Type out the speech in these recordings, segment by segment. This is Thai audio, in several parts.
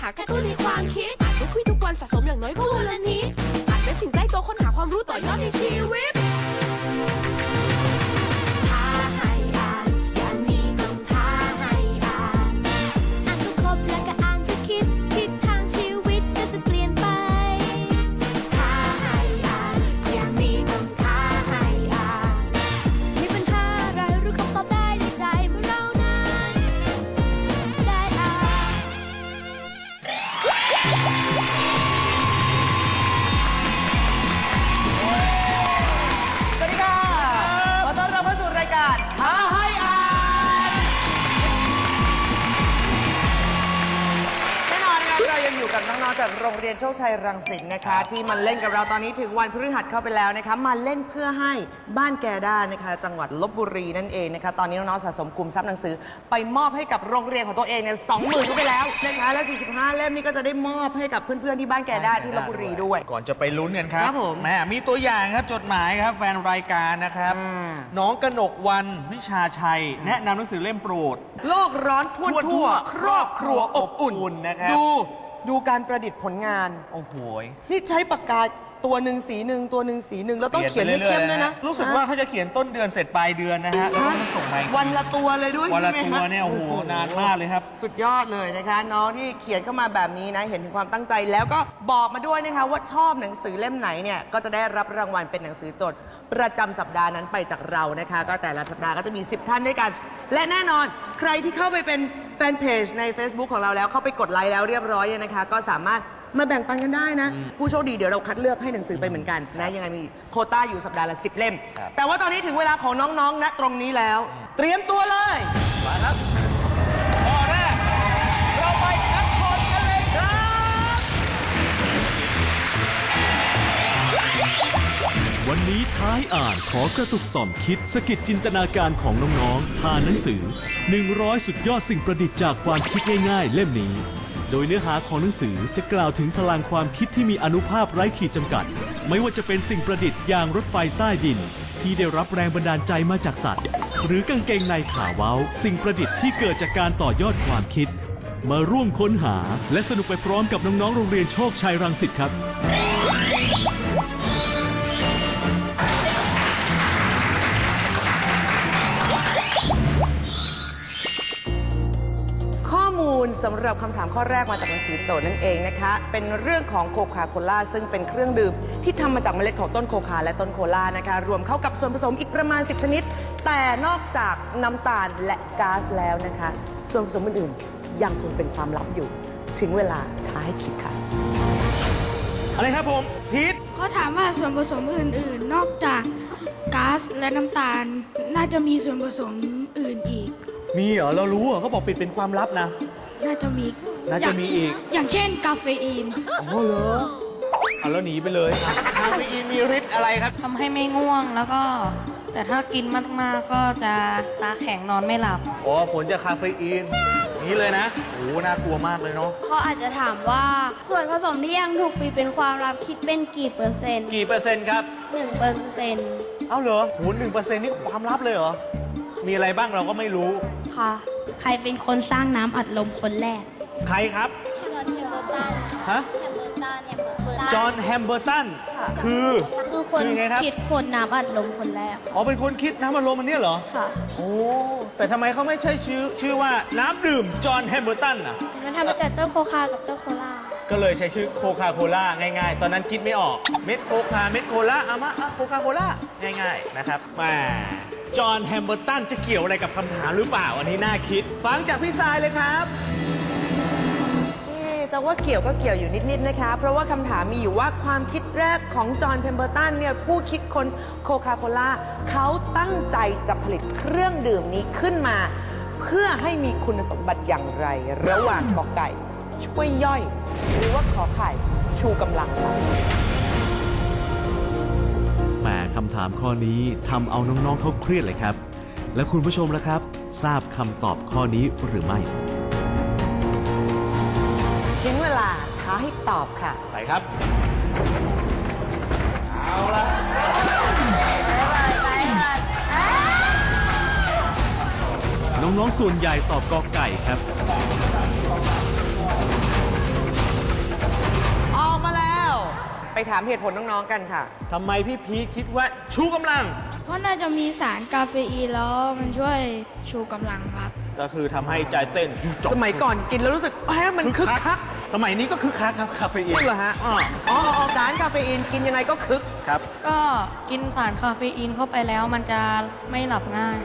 หากระตุ้นในความคิดอ่านทุกคุยทุกวันสะสมอย่างน้อยก็วันละนิดอ่านเป็นสิ่งใกล้ตัวค้นหาความรู้ต่อยอดในชีวิต กับน้องๆจากโรงเรียนโชคชัยรังสิตนะคะ ที่มาเล่นกับเราตอนนี้ถึงวันพฤหัสเข้าไปแล้วนะคะมาเล่นเพื่อให้บ้านแกด้านะคะ จังหวัดลบบุรีนั่นเองนะคะ ตอนนี้น้องๆสะสมกลุ่มทรัพย์หนังสือ ไปมอบให้กับโรงเรียนของตัวเองเนี่ยสองหมื่นก็ไปแล้วนะคะและ45 เล่มนี่ก็จะได้มอบให้กับเพื่อนๆที่บ้านแกด้าที่ลบบุรีด้วย ก่อนจะไปลุ้นกันครับครับผมแมีตัวอย่างครับจดหมายครับแฟนรายการนะครับ อ่า น้องกนกวันวิชาชัย แนะนำหนังสือเล่มโปรด โลกร้อนทั่วทั่ทั่ววๆครอบครัวอบอุ่นอบอุ่นนะครับ ดู ดูการประดิษฐ์ผลงาน โอ้โหนี่ใช้ปากกาตัวหนึ่งสีหนึ่งตัวหนึ่งสีหนึ่งแล้วต้องเขียนให้เข้มด้วยนะรู้สึกว่าเขาจะเขียนต้นเดือนเสร็จปลายเดือนนะฮะแล้วก็มาส่งมาอีกทีวันละตัวเลยด้วยวันละใช่ไหมตัวฮเนี่ยโอ้โหนานมากเลยครับ สุดยอดเลยนะคะ น้องที่เขียนเข้ามาแบบนี้นะ เห็นถึงความตั้งใจแล้วก็บอกมาด้วยนะคะ ว่าชอบหนังสือเล่มไหนเนี่ยก็จะได้รับรางวัลเป็นหนังสือจด ประจำสัปดาห์นั้นไปจากเรานะคะ ก็แต่ละสัปดาห์ก็จะมี 10 ท่านด้วยกัน และแน่นอน ใครที่เข้าไปเป็นแฟนเพจใน Facebook ของเราแล้ว เข้าไปกดไลค์แล้วเรียบร้อยเนี่ยนะคะ ก็สามารถมาแบ่งปันกันได้นะ ผู้โชคดีเดี๋ยวเราคัดเลือกให้หนังสือไปเหมือนกันนะยังไงมีโควต้าอยู่สัปดาห์ละ10เล่มครับแต่ว่าตอนนี้ถึงเวลาของน้องๆณตรงนี้แล้ว เตรียมตัวเลย มาครับ วันนี้ท้ายอ่านขอกระตุกต่อมคิดสกิดจินตนาการของน้องๆผ่านหนังสือ 100 สุดยอดสิ่งประดิษฐ์จากความคิดง่ายๆ เล่มนี้ โดยเนื้อหาของหนังสือจะกล่าวถึงพลังความคิดที่มีอนุภาพไร้ขีดจำกัด ไม่ว่าจะเป็นสิ่งประดิษฐ์อย่างรถไฟใต้ดิน ที่ได้รับแรงบันดาลใจมาจากสัตว์ หรือกางเกงในขาเว้า สิ่งประดิษฐ์ที่เกิดจากการต่อยอดความคิด มาร่วมค้นหา และสนุกไปพร้อมกับน้องๆโรงเรียนโชคชัยรังสิตครับ สำหรับคำถามข้อแรกมาจากหนังสือโจทย์นั่นเองนะคะ เป็นเรื่องของโคคาโคล่าซึ่งเป็นเครื่องดื่มที่ทำมาจากเมล็ดของต้นโคคาและต้นโคลานะคะ รวมเข้ากับส่วนผสมอีกประมาณ 10 ชนิด แต่นอกจากน้ำตาลและก๊าซแล้วนะคะ ส่วนผสมอื่นๆยังคงเป็นความลับอยู่ ถึงเวลาท้าให้คิดค่ะอะไรครับผมพีทเขาถามว่าส่วนผสมอื่น ๆ นอกจากก๊าซและน้ำตาล น่าจะมีส่วนผสมอื่นอีก มีเหรอ เรารู้เหรอเขาบอกปิดเป็นความลับนะ น่าจะมีน่าจะมีอีก อย่างเช่น กาเฟอีนอ๋อเหรอเอาแล้วหนีไปเลยคาเฟอีนมีฤทธิ์อะไรครับ ทำให้ไม่ง่วงแล้วก็ แต่ถ้ากินมากๆก็จะตาแข็งนอนไม่หลับ อ๋อผลจากคาเฟอีนนี้เลยนะโอ้โหน่ากลัวมากเลยเนาะเขาอาจจะถามว่าส่วนผสมที่ยังถูกปิดเป็นความลับคิดเป็นกี่เปอร์เซ็นต์กี่เปอร์เซ็นต์ครับ หนึ่งเปอร์เซ็นต์เอ้าเหรอโหหนึ่งเปอร์เซ็นต์นี่ความลับเลยเหรอ มีอะไรบ้างเราก็ไม่รู้ ค่ะ ใครเป็นคนสร้างน้ำอัดลมคนแรก ใครครับ จอห์นแฮมเบอร์ตันฮะ แฮมเบอร์ตันแฮมเบอร์ตันจอห์นแฮมเบอร์ตัน คือ คือคนคือไงครับ คิดคนน้ำอัดลมคนแรกอ๋อเป็นคนคิดน้ำมันลมอันเนี้ยเหรอ ค่ะ โอ้ แต่ทำไมเขาไม่ใช่ชื่อชื่อว่าน้ำดื่มจอห์นแฮมเบอร์ตันอะ มันทำมาจากต้นโคคากับต้นโคลาก็เลยใช้ชื่อโคคาโคล่าง่ายๆ ตอนนั้นคิดไม่ออก เม็ดโคคา เม็ดโคล่าเอามาอะโคคาโคล่าง่ายๆ นะครับแหมา จอห์นแฮมเบอร์ตันจะเกี่ยวอะไรกับคำถามหรือเปล่า อันนี้น่าคิด ฟังจากพี่สายเลยครับ เอ๊ะจะว่าเกี่ยวก็เกี่ยวอยู่นิด ๆ นะคะ เพราะว่าคำถามมีอยู่ว่าความคิดแรกของจอห์นเพมเบอร์ตันเนี่ยผู้คิดคนโคคาโคล่าเขาตั้งใจจะผลิตเครื่องดื่มนี้ขึ้นมา เพื่อให้มีคุณสมบัติอย่างไร ระหว่างกอไก่ ช่วยย่อย หรือว่าขอไข่ชูกำลังค่ะำถามข้อนี้ทำเอาน้องๆเขาเครียดเลยครับ และคุณผู้ชมล่ะครับ ทราบคำตอบข้อนี้หรือไม่ถึงเวลาท้าให้ตอบค่ะ ไปครับน้องๆส่วนใหญ่ตอบกอไก่ครับ ไปถามเหตุผลน้องๆกันค่ะ ทำไมพี่พีทคิดว่าชูกำลัง เพราะน่าจะมีสารกาเฟอีนแล้วมันช่วยชูกำลังครับ ก็คือทำให้ใจเต้นสมัยก่อนกินแล้วรู้สึกเฮ้ยมันคึกคักสมัยนี้ก็คึกคักครับคาเฟจอีนริงเหรอฮะอ่าอ๋ออ๋อสารคาเฟอีนกินยังไงก็คึก ครับ ก็กินสารคาเฟอีนเข้าไปแล้วมันจะไม่หลับง่าย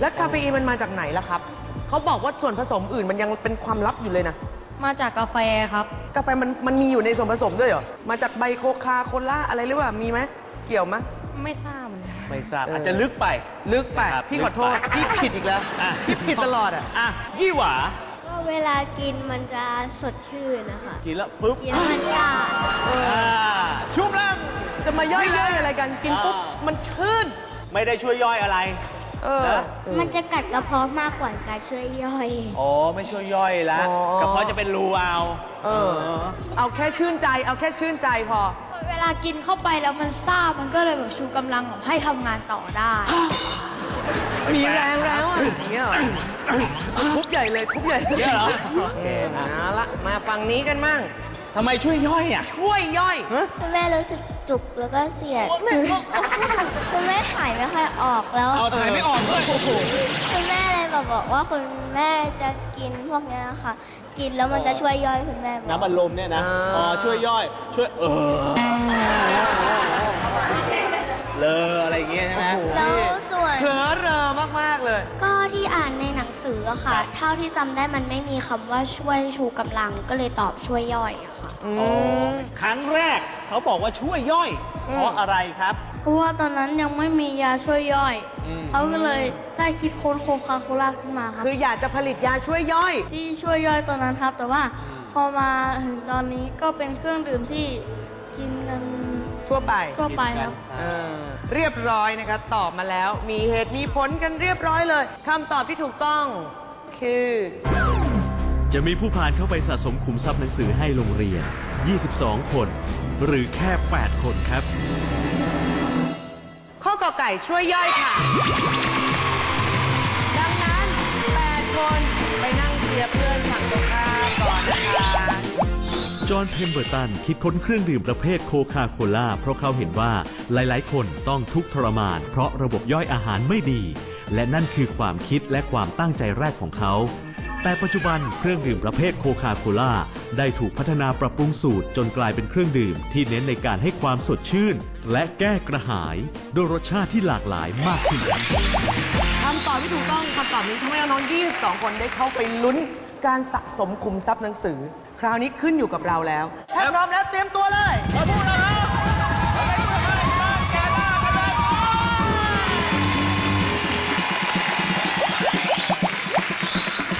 แล้วคาเฟอีนมันมาจากไหนล่ะครับ เขาบอกว่าส่วนผสมอื่นมันยังเป็นความลับอยู่เลยนะ มาจากกาแฟครับ กาแฟมันมันมีอยู่ในส่วนผสมด้วยเหรอ มาจากใบโคคาโคล่าอะไรหรือเปล่า มีไหม เกี่ยวไหมไม่ทราบเหมือนกัน ไม่ทราบเออออาจจะลึกไป ลึกไป ครับพี่ขอโทษ ลึกไปพี่ผิดอีกแล้ว อะ พี่ผิดตลอดอะ อะยี่หวาก็เวลากินมันจะสดชื่นนะคะ กินแล้วปุ๊บกินแล้วมันจะอ่าชูกำลังจะมาย่อยๆอะไรกัน กินปุ๊บ อ่ามั มันชื่น ไม่ได้ช่วยย่อยอะไร เออ นะมันจะกัดกระเพาะมากกว่าการช่วยย่อย อ๋อ ไม่ช่วยย่อยละอ๋อ กระเพาะจะเป็นรูเอาเออ เอาแค่ชื่นใจ เอาแค่ชื่นใจพอ เวลากินเข้าไปแล้วมันซ่ามันก็เลยแบบชูกำลังให้ทำงานต่อได้ มีแรงแล้วอะอย่างเงี้ยเหรอคุบใหญ่เลยคุบใหญ่เลยเยอะเหรอโอเคเอาละมาฝั่งนี้กันมั่งทำไมช่วยย่อยอะ ช่วยย่อยคุณแม่รู้สึก จุกแล้วก็เสียดคือคุณแม่ถ่ายไม่ค่อยออกแล้วเอาถ่ายไม่ออกด้วยคุณแม่เลยบอกบอกว่าคุณแม่จะกินพวกเนี้ยค่ะ กินแล้วมันจะช่วยย่อยคุณแม่บอกน้ำอัดลมเนี่ยนะอ่าอ๋อช่วยย่อยช่วยเออเลออะไรอย่างเงี้ยใช่ไหมแล้วส่วน เผลอ สืออะค่ะ เท่าที่จำได้มันไม่มีคำว่าช่วยชูกำลังก็เลยตอบช่วยย่อยอะค่ะ อืม ครั้งแรกเขาบอกว่าช่วยย่อยเพราะอะไรครับ เพราะว่าตอนนั้นยังไม่มียาช่วยย่อย อืม เขาก็เลยได้คิดค้นโคคาโคล่าขึ้นมาครับ คืออยากจะผลิตยาช่วยย่อย ที่ช่วยย่อยตอนนั้นครับ แต่ว่าพอมาถึงตอนนี้ก็เป็นเครื่องดื่มที่ กินกันทั่วไป ทั่วไปครับ เออเรียบร้อยนะคะตอบมาแล้ว มีเหตุมีผลกันเรียบร้อยเลยคำตอบที่ถูกต้องคือ จะมีผู้ผ่านเข้าไปสะสมขุมทรัพย์หนังสือให้โรงเรียน 22 คน หรือแค่ 8 คนครับ ข้อกอไก่ช่วยย่อยค่ะ ดังนั้น 8 คน จอห์นเพมเบอร์ตันคิดค้นเครื่องดื่มประเภทโคคาโคล่าเพราะเขาเห็นว่าหลายๆ คนต้องทุกข์ทรมาน เพราะระบบย่อยอาหารไม่ดี และนั่นคือความคิดและความตั้งใจแรกของเขา แต่ปัจจุบันเครื่องดื่มประเภทโคคาโคล่าได้ถูกพัฒนาปรับปรุงสูตรจนกลายเป็นเครื่องดื่มที่เน้นในการให้ความสดชื่น และแก้กระหายด้วยรสชาติที่หลากหลายมากขึ้น คำตอบที่ถูกต้องคำตอบนี้ทำให้น้องๆ22 คนได้เข้าไปลุ้น การสะสมขุมทรัพย์หนังสือ คราวนี้ขึ้นอยู่กับเราแล้ว ถ้าพร้อมแล้วเตรียมตัวเลย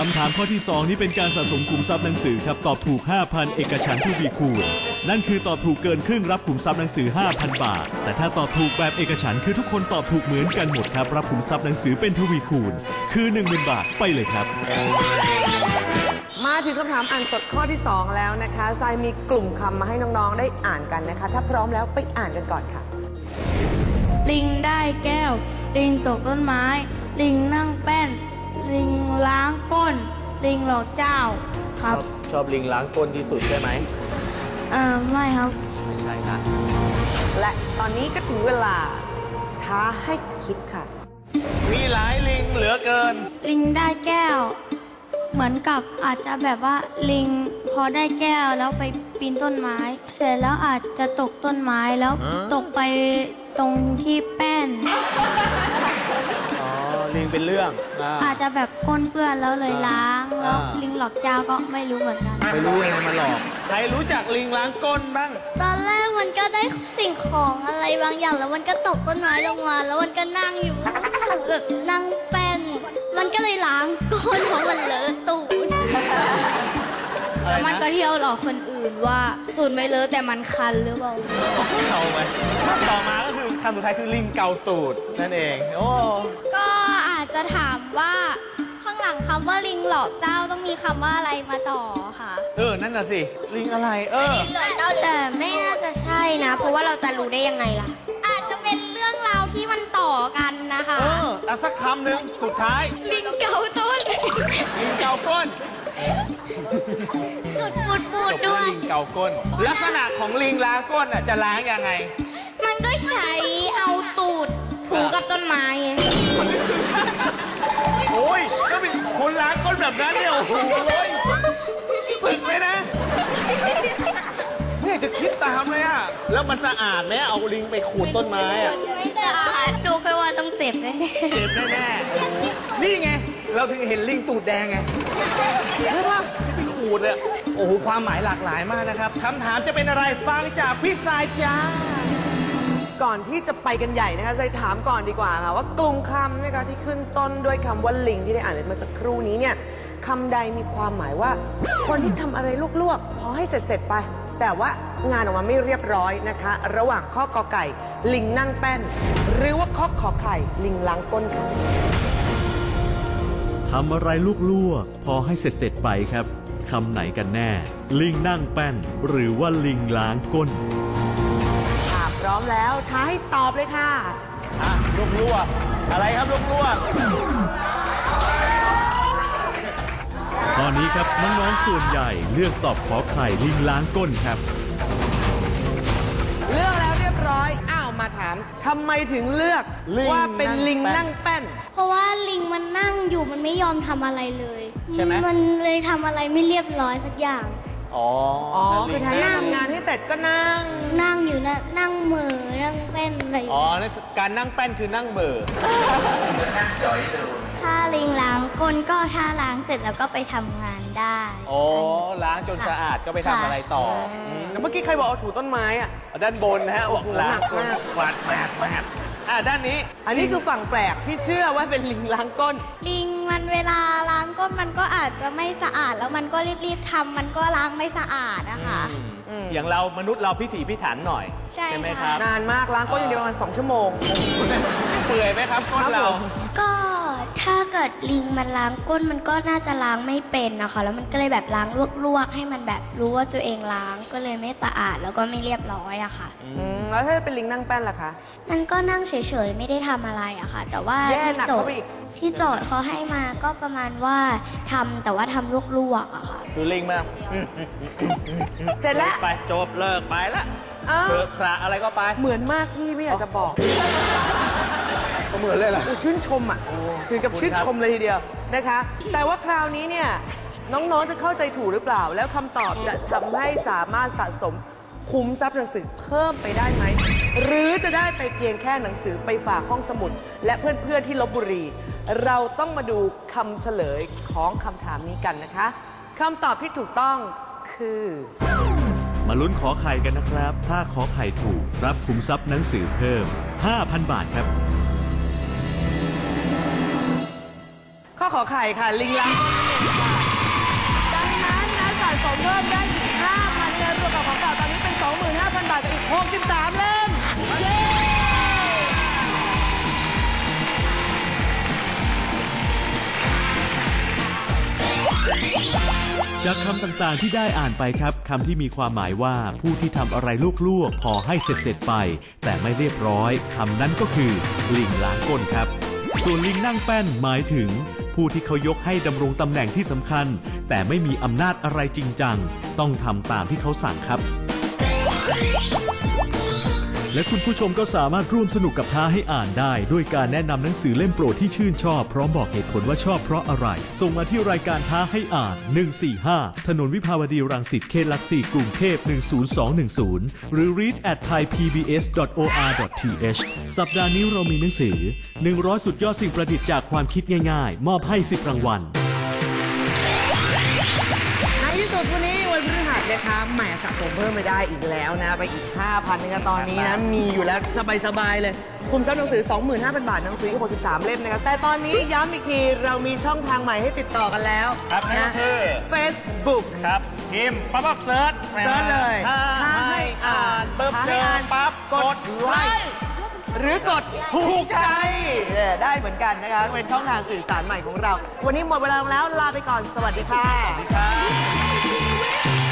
คำถามข้อที่ 2 นี้เป็นการสะสมขุมทรัพย์หนังสือครับตอบถูก 5,000 เอกฉันท์ทวีคูณนั่นคือตอบถูกเกินครึ่งรับขุมทรัพย์หนังสือ 5,000 บาท แต่ถ้าตอบถูกแบบเอกฉันท์คือทุกคนตอบถูกเหมือนกันหมดครับ รับขุมทรัพย์หนังสือเป็นทวีคูณ คือ 10,000 บาทไปเลยครับมา ถึงคำถามอ่านสดข้อที่ 2 แล้วนะคะทรายมีกลุ่มคำมาให้น้องๆได้อ่านกันนะคะ ถ้าพร้อมแล้วไปอ่านกันก่อนค่ะ ลิงได้แก้ว ลิงตกต้นไม้ ลิงนั่งแป้น ลิงล้างก้น ลิงหลอกเจ้าครับชอบลิงล้างก้นที่สุดใช่ไหมเอ่อไม่ครับ ไม่ใช่นะและตอนนี้ก็ถึงเวลาท้าให้คิดค่ะ มีหลายลิงเหลือเกิน ลิงได้แก้ว เหมือนกับอาจจะแบบว่าลิงพอได้แก้วแล้วไปปีนต้นไม้ เสร็จแล้วอาจจะตกต้นไม้แล้วตกไปตรงที่แป้น อ๋อลิงเป็นเรื่องอ่า อาจจะแบบก้นเปื้อนแล้วเลยล้างแล้วอ่า ลิงหลอกเจ้าก็ไม่รู้เหมือนกัน ไม่รู้ยังไงมาหลอก ใครรู้จักลิงล้างก้นบ้าง ตอนแรกมันก็ได้สิ่งของอะไรบางอย่างแล้วมันก็ตกต้นไม้ลงมา แล้วมันก็นั่งอยู่แบบนั่งแป้น มันก็เลยล้างก้นเพราะมันเลอะตูดอะไรมันนะก็เที่ยวหลอกคนอื่นว่าตูดไม่เลอะแต่มันคันหรือเปล่าเกาไหมต่อมาก็คือคำสุดท้ายคือลิงเกาตูดนั่นเอง โอ้ ก็อาจจะถามว่าข้างหลังคำว่าลิงหลอกเจ้าต้องมีคำว่าอะไรมาต่อค่ะ เออ นั่นน่ะสิ ลิงอะไร เออ แต่ไม่น่าจะใช่นะ เพราะว่าเราจะรู้ได้ยังไงล่ะ อาจจะเป็นเรื่องราวที่มันต่อกันนะคะเอออะสักคำหนึ่งสุดท้ายลิงเกาต้นลิงเกาก้นจุดปูดปูดด้วย ลิงเกาก้น ลักษณะของลิงล้างก้นอะจะล้างยังไง มันก็ใช้เอาตูดถูกับต้นไม้ไงโอ้ยก็เป็นคนล้างก้นแบบนั้นเนี่ยโอ้โหฝึกไหมนะไม่อยากจะคิดตามเลยอะ แล้วมันสะอาดไหมเอาลิงไปขูดต้นไม้อะไม่สะอาดดูแค่ว่าต้องเจ็บเลยเจ็บแน่ๆนี่ไง เราถึงเห็นลิงตูดแดงไงใช่ปะที่ไปขูดเลยโอ้โห ความหมายหลากหลายมากนะครับคำถามจะเป็นอะไรฟังจากพี่สายจ้า ก่อนที่จะไปกันใหญ่นะคะใจถามก่อนดีกว่าค่ะว่ากลุ่มคำนะคะที่ขึ้นต้นด้วยคำว่าลิงที่ได้อ่านไปเมื่อสักครู่นี้เนี่ยคำใดมีความหมายว่า คนที่ทำอะไรลวกๆพอให้เสร็จๆไป แต่ว่างานออกมาไม่เรียบร้อยนะคะ ระหว่างข้อกอไก่ ลิงนั่งแป้น หรือว่าข้อขอไข่ลิงล้างก้นค่ะทำอะไรลวกๆพอให้เสร็จๆไปครับคำไหนกันแน่ ลิงนั่งแป้น หรือว่าลิงล้างก้นค่ะพร้อมแล้วท้าให้ตอบเลยค่ะอะลวกลวกๆอะไรครับลวกลวกตอนนี้ครับน้องๆส่วนใหญ่เลือกตอบขอไข่ลิงล้างก้นครับ มาถามทำไมถึงเลือกลิงว่าเป็นลิงนั่นั่งงแป้แป้น น เพราะว่าลิงมันนั่งอยู่มันไม่ยอมทำอะไรเลยใช่ไหมมันเลยทำอะไรไม่เรียบร้อยสักอย่าง อ๋ออ๋อลิคืองแทนที่นั่ง ทำงานให้เสร็จก็นั่ง นั่งอยู่นะนั่งเหมือนั่งเป็นอะไรอย่างอ๋อเงี้ยนั่นคือการนั่งแป้นคือนั่งเบอร์ ถ้าลิงล้างก้นก็ถ้าล้างเสร็จแล้วก็ไปทำงานได้อ๋อล้างจนสะอาดก็ไปทำอะไรต่ออืมแต่เมื่อกี้ใครบอกเอาถูต้นไม้อะ ด้านบนนะฮะบอกล้างหนักมาก กวาดแปดแปดอะด้านนี้อันนี้คือฝั่งแปลกที่เชื่อว่าเป็นลิงล้างก้น ลิงมันเวลาล้างก้นมันก็อาจจะไม่สะอาด แล้วมันก็รีบๆทำมันก็ล้างไม่สะอาดนะคะ อืม อย่างเรามนุษย์เราพิถีพิถันหน่อยใช่ไหมค่ะ ครับนานมากล้างก้นอย่างเดียวประมาณสองชั่วโมง เปื่อยไหมครับก้นเรา ก็ ถ้าเกิดลิงมันล้างก้นมันก็น่าจะล้างไม่เป็นนะคะ แล้วมันก็เลยแบบล้างลวกๆ ให้มันแบบรู้ว่าตัวเองล้างก็เลยไม่สะอาดแล้วก็ไม่เรียบร้อยอะค่ะ อืมแล้วถ้าเป็นลิงนั่งแป้นล่ะคะ มันก็นั่งเฉยๆ ไม่ได้ทำอะไรอะค่ะ แต่ว่าแย่ที่หนักโจเข้าทไปย์อีก ที่โจทย์เขาให้มาก็ประมาณว่าทำแต่ว่าทำลวกๆอะค่ะ ดูลิงมาเสร็จแล้วไปจบเลิกไปละอ้าวเถอะคระอะไรก็ไป เหมือนมากพี่ไม่อยากจะบอกก็ เหมือนเลยล่ะโอ้ชื่นชมอะโอ้ถึงกับขอบคุณชื่นครับชมเลยทีเดียวนะคะ แต่ว่าคราวนี้เนี่ยน้องๆจะเข้าใจถูกหรือเปล่า แล้วคำตอบจะทำให้สามารถสะสมคุ้มทรัพย์หนังสือเพิ่มไปได้ไหม หรือจะได้ไปเพียงแค่หนังสือไปฝากห้องสมุด และเพื่อนๆที่ลบบุรี เราต้องมาดูคำเฉลยของคำถามนี้กันนะคะคำตอบที่ถูกต้องคือ มาลุ้นขอไข่กันนะครับ ถ้าขอไข่ถูกรับคุมทรัพย์หนังสือเพิ่ม 5,000 บาทครับ ข้อขอไข่ค่ะ ลิงลังค่ะดังนั้นนะสะสมเพิ่มได้อีก5,000เลยรวมกับของเก่าตอนนี้เป็น 25,000 บาทกับอีก 63 เล่มเย้จากคำต่างๆที่ได้อ่านไปครับคำที่มีความหมายว่าผู้ที่ทำอะไรลวกๆพอให้เสร็จๆไป แต่ไม่เรียบร้อยคำนั้นก็คือ ลิงล้างก้นครับ ส่วนลิงนั่งแป้นหมายถึง ผู้ที่เขายกให้ดำรงตำแหน่งที่สำคัญ แต่ไม่มีอำนาจอะไรจริงจัง ต้องทำตามที่เขาสั่งครับ และคุณผู้ชมก็สามารถร่วมสนุกกับท้าให้อ่านได้ ด้วยการแนะนำหนังสือเล่มโปรดที่ชื่นชอบ พร้อมบอกเหตุผลว่าชอบเพราะอะไร ส่งมาที่รายการท้าให้อ่าน 145 ถนนวิภาวดีรังสิตเขตหลักสี่กรุงเทพ10210 หรือ read at thaipbs.or.th สัปดาห์นี้เรามีหนังสือ 100 สุดยอดสิ่งประดิษฐ์จากความคิดง่ายๆ มอบให้ 10 รางวัล ที่สุดวันนี้วันพฤหัสนะคะแหมสะสมเพิ่มไปได้อีกแล้วนะ ไปอีก 5,000นะคะตอนนี้นะ มีอยู่แล้วสบาย ๆ เลย คุมทรัพย์หนังสือ 25,000 บาท หนังสืออีก63 เล่มนะคะ แต่ตอนนี้ย้ำอีกที เรามีช่องทางใหม่ให้ติดต่อกันแล้วครับนั่นก็คือ Facebook ครับพิมพ์ปั๊บปั๊บเซิร์ชเซิร์ชเลยถ้าให้อ่านปุ๊บถ้าเจให้ออ่านปั๊บกกดดไลไลค์ค์หรือกดถูกใจเนี่ยได้เหมือนกันนะคะเป็นช่องทางสื่อสารใหม่ของเรา วันนี้หมดเวลาลงแล้วลาไปก่อนสวัสดีค่ะครับ やった!